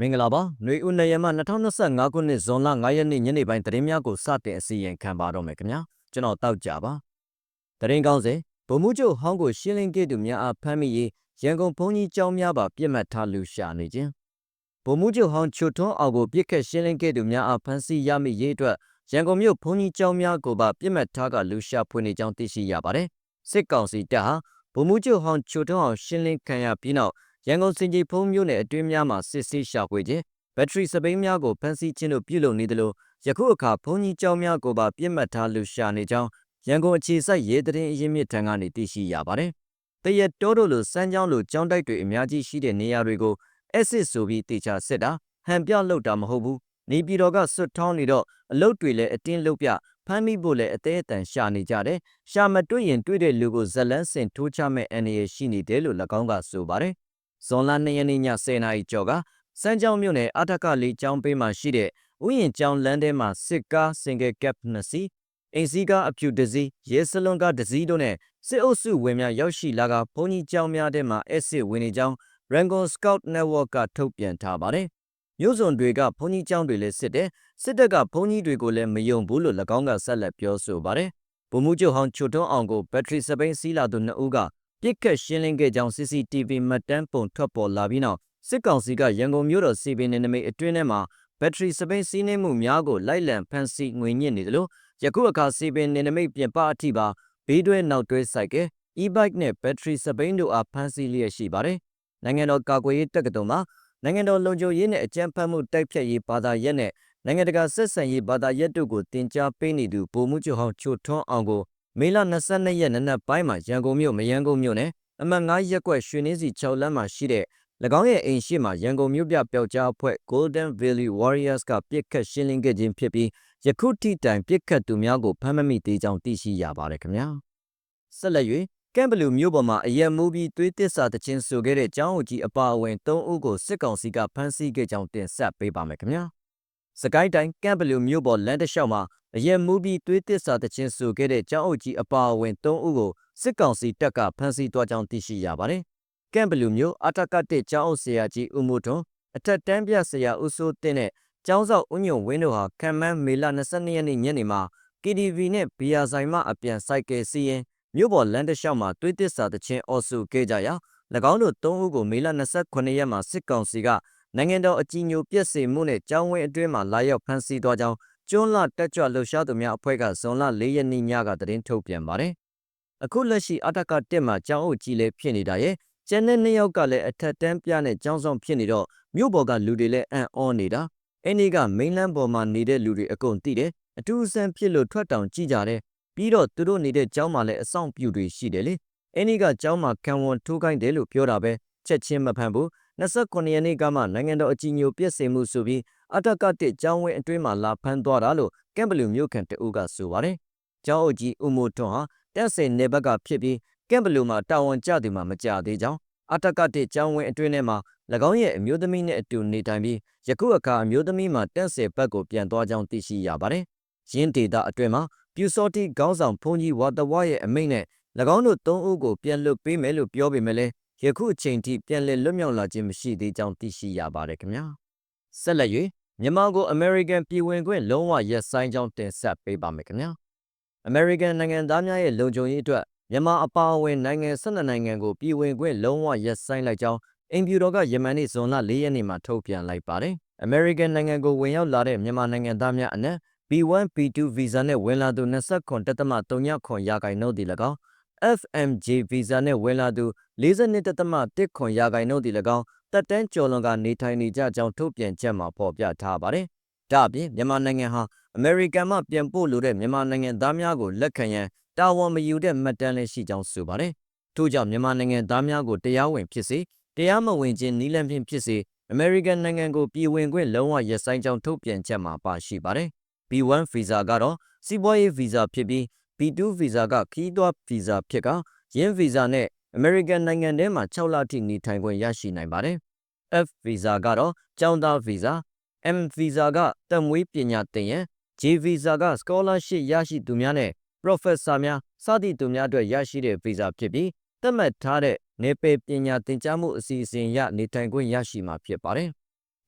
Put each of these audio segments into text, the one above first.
မင်္ဂလာပါຫນွေဦးနယမ2025ခုနှစ်ဇွန်လ9ရက်နေ့ညနေပိုင်းသတင်းများကိုစတင်အစီရင်ခံပါတော့မယ်ခင်ဗျာကျွန်တော်တောက်ကြပါသတင်းကောင်းစဉ်ဗိုလ်မှူးချုပ်ဟောင်းကိုရှင်းလင်းခဲ့သူများအားဖမ်းမိရေးရန်ကုန်ဘုံကြီးကျောင်းများပါပြစ်မှတ်ထားလူရှာနေခြင်းဗိုလ်မှူးချုပ်ဟောင်းချွတ်ထွန်းအောင်ကိုပြစ်ခတ်ရှင်းလင်းခဲ့သူများအားဖမ်းဆီးရမိရေးအတွက်ရန်ကုန်မြို့ဘုံကြီးကျောင်းများကိုပါပြစ်မှတ်ထားကလူရှာဖွေနေကြောင်းသိရှိရပါတယ်စစ်ကောင်စီတပ်ဟာဗိုလ်မှူးချုပ်ဟောင်းချွတ်ထွန်းအောင်ရှင်းလင်းခံရပြီးနောက် ရန်ကုန်စင်ကြီးဖုံးမြို့နယ်အတွင်းများမှာစစ်ဆေးရှာဖွေခြင်းဘက်ထရီစပိန်များကိုဖမ်းဆီးခြင်းတို့ပြုလုပ်နေသလိုယခုအခါဘုံကြီးကျောင်းများကိုပါပြစ်မှတ်ထားလူရှာနေကြောင်းရန်ကုန်အခြေစိုက်ရဲတရင်အရင်းမြစ်ထံကနေသိရှိရပါတယ်။တရက်တိုးတို့လိုစမ်းကြောင်းလိုကျောင်းတိုက်တွေအများကြီးရှိတဲ့နေရာတွေကိုအက်စစ်ဆိုပြီးတေချာစစ်တာဟန်ပြလောက်တာမဟုတ်ဘူး။နေပြည်တော်ကဆွတ်ထောင်းနေတော့အလုတ်တွေလည်းအတင်းလုတ်ပြဖမ်းမိဖို့လည်းအသေးအတန်ရှာနေကြတယ်။ရှာမတွေ့ရင်တွေ့တဲ့လူကိုဇလန်းစင်ထိုးချမဲ့အနေရရှိနေတယ်လို့၎င်းကဆိုပါတယ်။ ဇွန်လ2ရက်နေ့ည10:00နာရီကျော်ကစမ်းကြောင်းမြို့နယ်အထက်ကလေးကျောင်းပေးမှာရှိတဲ့ဥယျင်ကျောင်းလမ်းထဲမှာစစ်ကား single cap နှစ်စီးအင်စီကားအဖြူတစ်စီးရဲစလွန်ကားတစ်စီးတို့နဲ့စစ်အုပ်စုဝင်များရောက်ရှိလာကဘုံကြီးကျောင်းများထဲမှာအစစ်ဝင်နေကြောင်း Rangon Scout Network ကထုတ်ပြန်ထားပါတယ်။မြို့စွန်တွေကဘုံကြီးကျောင်းတွေလည်းစစ်တယ်စစ်တပ်ကဘုံကြီးတွေကိုလည်းမယုံဘူးလို့၎င်းကဆက်လက်ပြောဆိုပါတယ်။ဗိုလ်မှူးချုပ်ဟောင်းချိုထွန်းအောင်ကိုဘက်ထရီစပိန်စီးလာသူနှစ်ဦးက ပြစ်ခတ်ရှင်းလင်းခဲ့ကြောင်း CCTV မှတ်တမ်းပုံထွက်ပေါ်လာပြီးနောက်စစ်ကောင်စီကရန်ကုန်မြို့တော်စီပင်နယ်နိမိတ်အတွင်းထဲမှာဘက်ထရီစပိန်စီးနှင်းမှုများကိုလိုက်လံဖမ်းဆီးငွေညစ်နေတယ်လို့ယခုအခါစီပင်နယ်နိမိတ်ပြင်ပအထိပါဘေးတွဲနောက်တွဲဆိုင်က e-bike နဲ့ဘက်ထရီစပိန်တို့အားဖမ်းဆီးလျက်ရှိပါတယ်။နိုင်ငံတော်ကာကွယ်ရေးတပ်ကတော်မှာနိုင်ငံတော်လုံခြုံရေးနဲ့အကြမ်းဖက်မှုတိုက်ဖျက်ရေးဘာသာရပ်နဲ့နိုင်ငံတကာဆက်ဆံရေးဘာသာရပ်တို့ကိုတင် जा ပေးနေသူဗိုလ်မှူးချုပ်ဟောင်းချိုထွန်းအောင်ကို မေလ22ရက်နေ့နက်ပိုင်းမှာရန်ကုန်မြို့မရန်ကုန်မြို့နယ်အမှတ်9ရပ်ကွက်ရွှေနှင်းစီ6လမ်းမှာရှိတဲ့၎င်းရဲ့အိမ်ရှိမှာရန်ကုန်မြို့ပြပျောက်ကြားအဖွဲ့ Golden Valley Warriors ကပြစ်ခတ်ရှင်းလင်းခဲ့ခြင်းဖြစ်ပြီးယခုထိတိုင်ပြစ်ခတ်သူများကိုဖမ်းမမိသေးကြောင်းသိရှိရပါတယ်ခင်ဗျာဆက်လက်၍ကမ်ဘလူမြို့ပေါ်မှာအရက်မူပြီးသွေးတစ္ဆာတခြင်းဆိုခဲ့တဲ့ကျောင်းအုပ်ကြီးအပါအဝင်၃ဦးကိုစစ်ကောင်စီကဖမ်းဆီးခဲ့ကြောင်းတင်ဆက်ပေးပါမယ်ခင်ဗျာ စကိုင်းတိုင်းကမ်ဘလူမြို့ပေါ်လမ်းတစ်လျှောက်မှာအရက်မူပြီးသွေးတစ္ဆာတခြင်းဆိုခဲ့တဲ့ကျောင်းအုပ်ကြီးအပါအဝင်၃ဦးကိုစစ်ကောင်စီတပ်ကဖမ်းဆီးသွားကြောင်းသိရှိရပါတယ်ကန့်ဘလူမျိုးအထက်ကတစ်ကျောင်းအုပ်ဆရာကြီးဦးမိုးထွန်းအထက်တန်းပြဆရာဦးစိုးတင်နဲ့ကျောင်းဆောက်ဦးညွန့်ဝင်းတို့ဟာခံမန်းမေလ22ရက်နေ့ညနေမှာ KTV နဲ့ဘီယာဆိုင်မှအပြန်စိုက်ကယ်စီးရင်မြို့ပေါ်လမ်းတစ်လျှောက်မှာတွေးတစ္ဆာတချင်းအော်ဆူခဲ့ကြရာ၎င်းတို့၃ဦးကိုမေလ29ရက်မှာစစ်ကောင်စီက နိုင်ငံတော်အကြီးအကျယ်ပြည့်စုံမှုနဲ့ကျောင်းဝင်းအတွင်းမှာလာရောက်ဖမ်းဆီးသွားကြောင်းကျွန်းလတက်ကြွလှုပ်ရှားသူများအဖွဲ့ကဇွန်လ၄ရက်နေ့ညကသတင်းထုတ်ပြန်ပါတယ်။အခုလက်ရှိအတကတက်မှာကျောင်းအုပ်ကြီးလည်းဖြစ်နေတာရဲ့ကျန်တဲ့နှစ်ယောက်ကလည်းအထက်တန်းပြနဲ့ចောင်းဆောင်ဖြစ်နေတော့မြို့ပေါ်ကလူတွေလည်းအံ့ဩနေတာအဲ့ဒီကမိန်းလန်းပေါ်မှာနေတဲ့လူတွေအကုန်သိတယ်အထူးအဆန်းဖြစ်လို့ထွက်တောင်ကြည့်ကြတယ်ပြီးတော့သူတို့နေတဲ့ကျောင်းမှာလည်းအဆောင်ပြူတွေရှိတယ်လေအဲ့ဒီကကျောင်းမှာခံဝန်ထိုးခိုင်းတယ်လို့ပြောတာပဲချက်ချင်းမဖမ်းဘူး 29ရက်နေ့ကမှနိုင်ငံတော်အကြီးအကျယ်ပြည့်စုံမှုဆိုပြီးအတက်ကတစ်ကျောင်းဝင်းအတွင်းမှာလာဖမ်းသွားတာလို့ကမ်ဘလူမြို့ခံတအုပ်ကဆိုပါတယ်ကျောင်းအုပ်ကြီးဦးမိုးထွန်းဟာတက်ဆယ်နေဘက်ကဖြစ်ပြီးကမ်ဘလူမှာတာဝန်ကျသူမှမကြသေးကြောင်းအတက်ကတစ်ကျောင်းဝင်းအတွင်းထဲမှာ၎င်းရဲ့အမျိုးသမီးနဲ့အတူနေထိုင်ပြီးယခုအခါအမျိုးသမီးမှာတက်ဆယ်ဘက်ကိုပြန်သွားကြောင်းသိရှိရပါတယ်။ရင်းဒေတာအတွင်းမှာပြူစောတိခေါင်းဆောင်ဖုန်ကြီးဝါတဝါရဲ့အမိန့်နဲ့၎င်းတို့သုံးဦးကိုပြန်လွတ်ပေးမယ်လို့ပြောပေမဲ့လည်း ယခုအချိန်ထိပြန်လည်လွတ်မြောက်လာခြင်းမရှိသေးကြောင်းသိရှိရပါတယ်ခင်ဗျာ။ဆက်လက်၍မြန်မာကို American ပြည်ဝင်ခွင့်လုံးဝရပ်ဆိုင်းကြောင်းတင်ဆက်ပေးပါမယ်ခင်ဗျာ။ American နိုင်ငံသားများရဲ့လုံခြုံရေးအတွက်မြန်မာအပါအဝင်နိုင်ငံ12နိုင်ငံကိုပြည်ဝင်ခွင့်လုံးဝရပ်ဆိုင်းလိုက်ကြောင်းအင်ဖြူတော်ကယမန်နေ့ဇွန်လ4ရက်နေ့မှာထုတ်ပြန်လိုက်ပါတယ်။ American နိုင်ငံကိုဝင်ရောက်လာတဲ့မြန်မာနိုင်ငံသားများအနက် B1 B2 visa နဲ့ဝင်လာသူ29.39ရာခိုင်နှုန်းတည်၎င်း FMJ visa နဲ့ဝင်လာသူ42.1ရာခိုင်နှုန်းတည်၎င်းတက်တန်းကျော်လွန်ကနေထိုင်နေကြကြောင်းထုတ်ပြန်ချက်မှာဖော်ပြထားပါတယ်။ဒါ့အပြင်မြန်မာနိုင်ငံဟာ American မှပြန်ပို့လိုတဲ့မြန်မာနိုင်ငံသားများကိုလက်ခံရန်တာဝန်မယူတဲ့မှတ်တမ်းလည်းရှိကြောင်းဆိုပါတယ်။ထို့ကြောင့်မြန်မာနိုင်ငံသားများကိုတရားဝင်ဖြစ်စေတရားမဝင်ခြင်းနီးလန်းဖြင့်ဖြစ်စေ American နိုင်ငံကိုပြည်ဝင်ခွင့်လုံးဝရပ်ဆိုင်းကြောင်းထုတ်ပြန်ချက်မှာပါရှိပါတယ်။ B1 visa ကတော့စီးပွားရေး visa ဖြစ်ပြီး B2 visa ကခီးသွွား visa ဖြစ်ကရင်း visa နဲ့ American နိုင်ငံထဲမှာ6လထိနေထိုင်ခွင့်ရရှိနိုင်ပါတယ်။ F visa ကတော့ကျောင်းသား visa M visa ကတက်မွေးပညာသင်ရန် J visa က scholarship ရရှိသူများနဲ့ professor များစသည့်သူများအတွက်ရရှိတဲ့ visa ဖြစ်ပြီးသတ်မှတ်ထားတဲ့နေပယ်ပညာသင်ကြားမှုအစီအစဉ်ရနေထိုင်ခွင့်ရရှိမှာဖြစ်ပါတယ်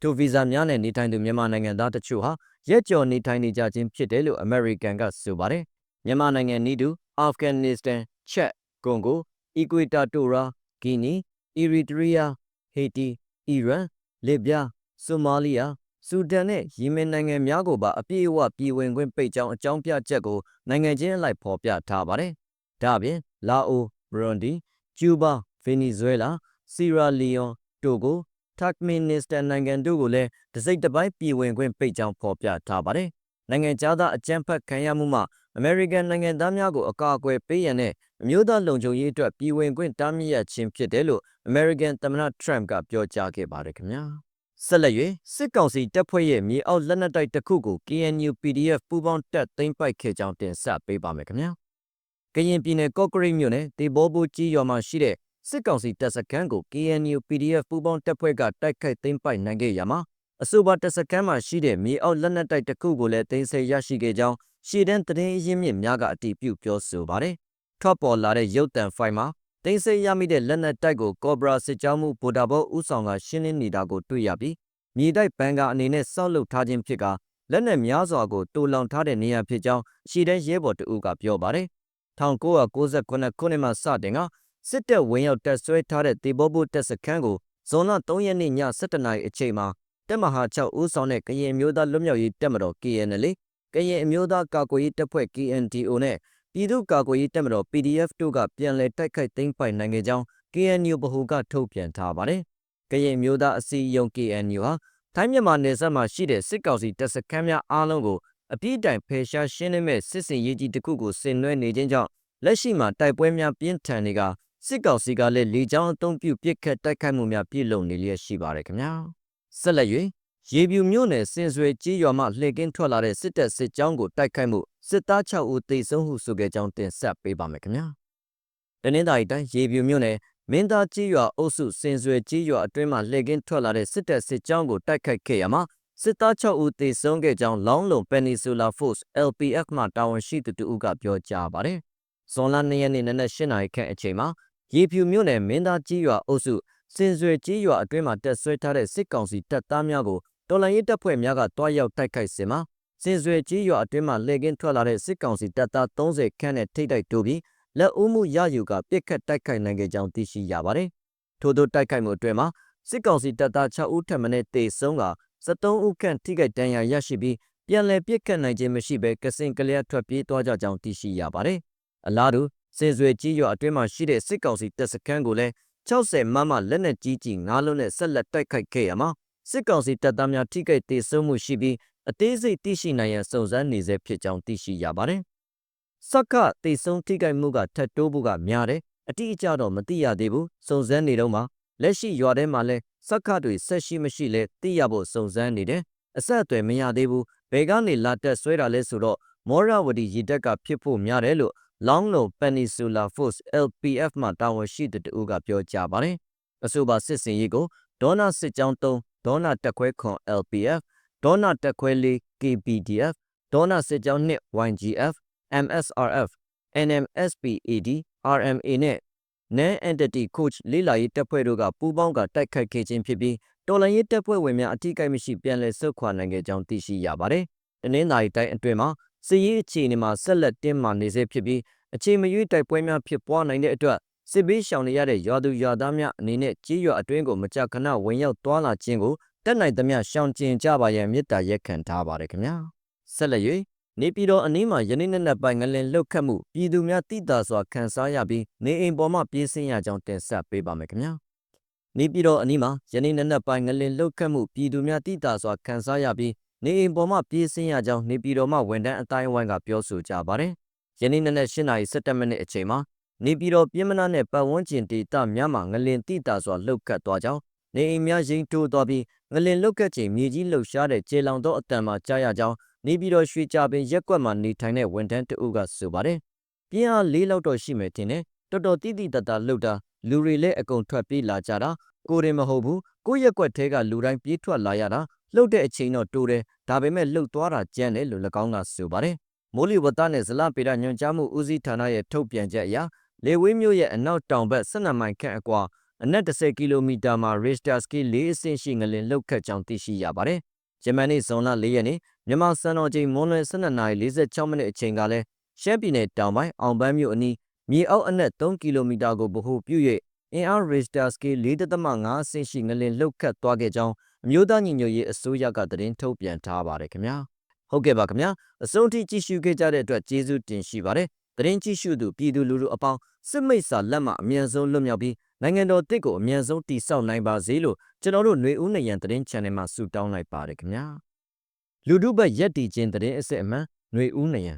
ထိုဗီဇာများနဲ့နေထိုင်သူမြန်မာနိုင်ငံသားတချို့ဟာရက်ကျော်နေထိုင်နေကြခြင်းဖြစ်တယ်လို့အမေရိကန်ကဆိုပါတယ် မြန်မာနိုင်ငံနီးတူအာဖဂန်နစ္စတန်ချက်ကွန်ဂိုအီကွေတာတိုရာဂီနီအီရီတရီးယားဟေတီအီရန်လစ်ဗျာဆိုမာလီယာဆူဒန်နဲ့ယီမင်နိုင်ငံများကိုပါအပြည့်အဝပြည်ဝင်ခွင့်ပိတ်ကြောင်းအကြောင်းပြချက်ကိုနိုင်ငံချင်းအလိုက်ဖော်ပြထားပါတယ်။ဒါ့အပြင်လာအိုဘရွန်ဒီကျူးဘာဗင်နီဇွဲလားစီရာလီယွန်တိုဂိုတက်မင်နစ္စတန်နိုင်ငံတို့ကိုလည်းတစိမ့်တစ်ပိုင်းပြည်ဝင်ခွင့်ပိတ်ကြောင်းဖော်ပြထားပါတယ်။နိုင်ငံခြားသားအကြမ်းဖက်ခံရမှုမှ အမေရိကန်နိုင်ငံသားများကိုအကာအကွယ်ပေးရန်နဲ့အမျိုးသားလုံခြုံရေးအတွက်ပြည်ဝင်ခွင့်တားမြစ်ရခြင်းဖြစ်တယ်လို့အမေရိကန်သမ္မတထရမ့်ကပြောကြားခဲ့ပါတယ်ခင်ဗျာ။ဆက်လက်၍စစ်ကောင်စီတပ်ဖွဲ့ရဲ့မြေအောက်လက်နက်တိုက်တစ်ခုကို KNU PDF ပူးပေါင်းတပ်သိမ်းပိုက်ခဲ့ကြောင်းတင်ဆက်ပေးပါမယ်ခင်ဗျာ။ကရင်ပြည်နယ်ကော့ကရိတ်မြို့နယ်တေဘောဘူကြီးရွာမှာရှိတဲ့စစ်ကောင်စီတပ်စခန်းကို KNU PDF ပူးပေါင်းတပ်ဖွဲ့ကတိုက်ခိုက်သိမ်းပိုက်နိုင်ခဲ့ရမှာအဆိုပါတပ်စခန်းမှာရှိတဲ့မြေအောက်လက်နက်တိုက်တစ်ခုကိုလည်းသိမ်းဆည်းရရှိခဲ့ကြောင်း ရှေ့တန်းသတင်းရင်းမြစ်များကအတည်ပြုပြောဆိုပါတယ်။ထွက်ပေါ်လာတဲ့ရုပ်တံဖိုင်မှာသိမ်းဆည်းရမိတဲ့လက်နက်တိုက်ကိုကော့ဘရာစစ်ကြောမှုဗိုလ်တပ်ဘောဦးဆောင်ကရှင်းလင်းနေတာကိုတွေ့ရပြီးမြေတိုက်ဘန်ကာအနေနဲ့စောက်လုပ်ထားခြင်းဖြစ်ကလက်နက်များစွာကိုတူလောင်ထားတဲ့နေရာဖြစ်ကြောင်းရှေ့တန်းရဲဘော်တဦးကပြောပါတယ်။1998ခုနှစ်မှစတင်ကစစ်တပ်ဝင်ရောက်တပ်ဆွဲထားတဲ့တေဘောဘုတပ်စခန်းကိုဇွန်လ3ရက်နေ့ည7:00နာရီအချိန်မှာတပ်မဟာ6ဦးဆောင်တဲ့ကရင်မျိုးသားလွတ်မြောက်ရေးတပ်မတော် KNL ကရင်အမျိုးသားကာကွယ်ရေးတပ်ဖွဲ့ KNDO နဲ့ပြည်သူ့ကာကွယ်ရေးတပ်မတော် PDF တို့ကပြန်လည်တိုက်ခိုက်သိမ်းပိုက်နိုင်ခဲ့ကြောင်း KNU ဗဟိုကထုတ်ပြန်ထားပါတယ်။ကရင်မျိုးသားအစည်းအရုံး KNU ဟာထိုင်းမြန်မာနယ်စပ်မှာရှိတဲ့စစ်ကောင်စီတပ်စခန်းများအားလုံးကိုအပြည့်တိုင်ဖယ်ရှားရှင်းလင်းမဲ့စစ်စင်ရေးကြီးတစ်ခုကိုဆင်နွှဲနေခြင်းကြောင့်လက်ရှိမှာတိုက်ပွဲများပြင်းထန်နေကစစ်ကောင်စီကလည်းလေကြောင်းအုံပြုပစ်ခတ်တိုက်ခိုက်မှုများပြုလုပ်နေလျက်ရှိပါတယ်ခင်ဗျာဆက်လက်၍ ရေပြူမြို့နယ်စင်ဆွေကြီးရွာမှလှည့်ကင်းထွက်လာတဲ့စစ်တပ်စစ်ကြောင်းကိုတိုက်ခိုက်မှုစစ်သား6ဦးသေဆုံးဟုဆိုခဲ့ကြောင်းတင်ဆက်ပေးပါမယ်ခင်ဗျာတနင်္သာရီတိုင်းရေပြူမြို့နယ်မင်းသားကြီးရွာအုပ်စုစင်ဆွေကြီးရွာအတွင်းမှလှည့်ကင်းထွက်လာတဲ့စစ်တပ်စစ်ကြောင်းကိုတိုက်ခိုက်ခဲ့ရမှာစစ်သား6ဦးသေဆုံးခဲ့ကြောင်းလောင်းလုံ Peninsula Force LPF မှတာဝန်ရှိသူတို့ကပြောကြားပါတယ်။ဇွန်လ2ရက်နေ့နနက်8:00နာရီခန့်အချိန်မှာရေဖြူမြို့နယ်မင်းသားကြီးရွာအုပ်စုစင်ဆွေကြီးရွာအတွင်းမှာတက်ဆွဲထားတဲ့စစ်ကောင်စီတပ်သားများကို တော်လှန်ရေးတပ်ဖွဲ့များကတွားရောက်တိုက်ခိုက်စဉ်မှာစင်ဆွေကြီးရွာအတွင်းမှာလှည့်ကင်းထွက်လာတဲ့စစ်ကောင်စီတပ်သား30ခန့်နဲ့ထိတ်တိုက်တိုးပြီးလက်ဦးမှုရယူကပြစ်ခတ်တိုက်ခိုက်နိုင်ခဲ့ကြောင်းသိရှိရပါတယ်။ထို့သောတိုက်ခိုက်မှုအတွင်းမှာစစ်ကောင်စီတပ်သား6ဦးထပ်မံတေဆုံးက73ဦးခန့်ထိခိုက်ဒဏ်ရာရရှိပြီးပြန်လည်ပြစ်ခတ်နိုင်ခြင်းမရှိဘဲကစင်ကလျက်ထွက်ပြေးသွားကြကြောင်းသိရှိရပါတယ်။အလားတူစင်ဆွေကြီးရွာအတွင်းမှာရှိတဲ့စစ်ကောင်စီတပ်စခန်းကိုလည်း60မမလက်နက်ကြီးကြီး၅လုံးနဲ့ဆက်လက်တိုက်ခိုက်ခဲ့ရမှာ စစ်ကောင်စီတပ်သားများထိခိုက်ဒေဆုံးမှုရှိပြီးအသေးစိတ်သိရှိနိုင်ရန်စုံစမ်းနေဆဲဖြစ်ကြောင်းသိရှိရပါတယ်။စက္ကတေဆုံးထိခိုက်မှုကထပ်တိုးဖို့ကများတယ်အတိအကျတော့မသိရသေးဘူးစုံစမ်းနေတော့မှလက်ရှိရွာထဲမှာလဲစက္ကတွေဆက်ရှိမရှိလဲသိရဖို့စုံစမ်းနေတယ်အဆက်အသွယ်မရသေးဘူးဘယ်ကနေလာတက်ဆွဲတာလဲဆိုတော့မောရဝတီရေတက်ကဖြစ်ဖို့များတယ်လို့ Long Low Peninsula Force LPF မှတာဝန်ရှိသူတို့ကပြောကြားပါတယ်။အဆိုပါစစ်စင်ရေးကိုဒေါနာစစ်ကြောင်း3 ဒေါနာတက်ခွဲခွန် LPF ဒေါနာတက်ခွဲ4 KPDF ဒေါနာစစ်ကြောင်း2 YGF MSRF NMSPAD RMA နဲ့ NAN Entity Coach လေးလာရေးတပ်ဖွဲ့တို့ကပူးပေါင်းကတိုက်ခိုက်ခဲ့ခြင်းဖြစ်ပြီးတော်လန်ရေးတပ်ဖွဲ့ဝင်များအထိကိမရှိပြန်လည်ဆုတ်ခွာနိုင်ခဲ့ကြောင်းသိရှိရပါတယ်။တနင်္သာရီတိုင်းအတွင်းမှာစစ်ရေးအခြေအနေမှာဆက်လက်တင်းမာနေဆဲဖြစ်ပြီးအခြေမရွေးတိုက်ပွဲများဖြစ်ပွားနိုင်တဲ့အတွက် စစ်ဘေးရှောင်နေရတဲ့ရွာသူရွာသားများအနေနဲ့ကြီးရွာအတွင်းကိုမကြာခဏဝင်ရောက်သွားလာခြင်းကိုတက်နိုင်သမျှရှောင်ကျဉ်ကြပါရန်မေတ္တာရက်ခံထားပါတယ်ခင်ဗျာဆက်လက်၍နေပြည်တော်အနီးမှာယနေ့နေ့နက်ပိုင်းငလင်လှုပ်ခတ်မှုပြည်သူများတိတာစွာခံစားရပြီးနေအိမ်ပေါ်မှပြေးဆင်းရကြောင်းတင်ဆက်ပေးပါမယ်ခင်ဗျာနေပြည်တော်အနီးမှာယနေ့နေ့နက်ပိုင်းငလင်လှုပ်ခတ်မှုပြည်သူများတိတာစွာခံစားရပြီးနေအိမ်ပေါ်မှပြေးဆင်းရကြောင်းနေပြည်တော်မှဝန်ထမ်းအတိုင်းအဝိုင်းကပြောဆိုကြပါတယ်။ယနေ့နနက်၈နာရီ17မိနစ်အချိန်မှာ နေပြည်တော်ပြည်မနာနဲ့ပတ်ဝန်းကျင်ဒေသများမှာငလင်တိတာစွာလှုပ်ခတ်သွားကြောင်းနေအိမ်များရိမ့်တိုးသွားပြီးငလင်လှုပ်ခတ်ချိန်မြေကြီးလှုပ်ရှားတဲ့ကျေလောင်သောအတန်မှာကြားရကြောင်းနေပြည်တော်ရွှေကြပင်ရက်ကွက်မှာနေထိုင်တဲ့ဝန်ထမ်းတအုပ်ကဆိုပါတယ်။ပြင်းအား၄လောက်တော့ရှိမယ်တင်တယ်။တော်တော်တိတိတတ်တာလှုပ်တာလူတွေလည်းအကုန်ထွက်ပြေးလာကြတာကိုရင်မဟုတ်ဘူးကိုရက်ကွက်ထဲကလူတိုင်းပြေးထွက်လာရတာလှုပ်တဲ့အချိန်တော့တိုးတယ်ဒါပေမဲ့လှုပ်သွားတာကြမ်းတယ်လို့၎င်းကဆိုပါတယ်မိုးလေဝသနဲ့ဇလပေဒညွန်ကြားမှုဦးစီးဌာနရဲ့ထုတ်ပြန်ချက်အရ လေဝေးမြို့ရဲ့အနောက်တောင်ဘက်12မိုင်ခန့်အကွာအနက်10ကီလိုမီတာမှာ Richter scale 4အဆင့်ရှိငလင်လှုပ်ခတ်ကြောင်းသိရှိရပါတယ်။ဂျမန်နေ့ဇွန်လ4ရက်နေ့မြန်မာစံတော်ချိန်မွန်းလွဲ12:46မိနစ်အချိန်ကလည်းရှမ်းပြည်နယ်တောင်ပိုင်းအောင်ပန်းမြို့အနီးမြေအောက်အနက်3ကီလိုမီတာကိုဗဟိုပြု၍အင်အား Richter scale 4.5အဆင့်ရှိငလင်လှုပ်ခတ်သွားခဲ့ကြောင်းအမျိုးသားညီညွတ်ရေးအစိုးရကသတင်းထုတ်ပြန်ထားပါတယ်ခင်ဗျာဟုတ်ကဲ့ပါခင်ဗျာအဆုံးထိကြည့်ရှုခဲ့ကြတဲ့အတွက်ကျေးဇူးတင်ရှိပါတယ် သတင်းကြည့်ရှုသူပြည်သူလူထုအပေါင်းစစ်မိတ်စာလက်မှအမြန်ဆုံးလွတ်မြောက်ပြီးနိုင်ငံတော်တစ်ကိုအမြန်ဆုံးတည်ဆောက်နိုင်ပါစေလို့ကျွန်တော်တို့ຫນွေဦးနရံသတင်း channel မှာဆုတောင်းလိုက်ပါတယ်ခင်ဗျာလူထုဘက်ရက်တီချင်းသတင်းအစစ်အမှန်ຫນွေဦးနရံ